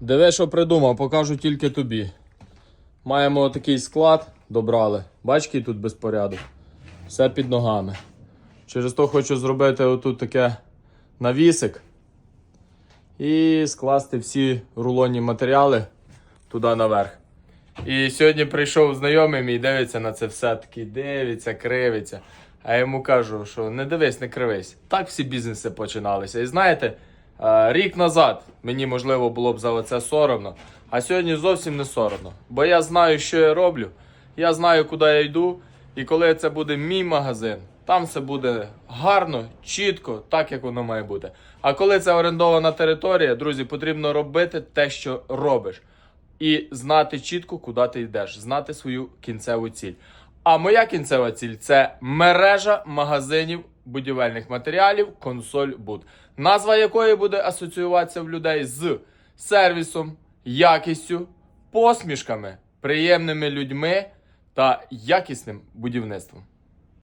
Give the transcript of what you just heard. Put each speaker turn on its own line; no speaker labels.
Диви, що придумав, покажу тільки тобі. Маємо такий склад, добрали. Бач, який тут безпорядок. Все під ногами. Через то хочу зробити отут таке навісик і скласти всі рулонні матеріали туди наверх. І сьогодні прийшов знайомий мій, дивиться на це все, такий дивиться, кривиться. А я йому кажу, що не дивись, не кривись. Так всі бізнеси починалися. І знаєте, рік назад мені можливо було б за це соромно, а сьогодні зовсім не соромно. Бо я знаю, що я роблю, я знаю, куди я йду, і коли це буде мій магазин, там все буде гарно, чітко, так як воно має бути. А коли це орендована територія, друзі, потрібно робити те, що робиш і знати чітко, куди ти йдеш, знати свою кінцеву ціль. А моя кінцева ціль це мережа магазинів будівельних матеріалів консоль Буд, назва якої буде асоціюватися в людей з сервісом, якістю, посмішками, приємними людьми та якісним будівництвом.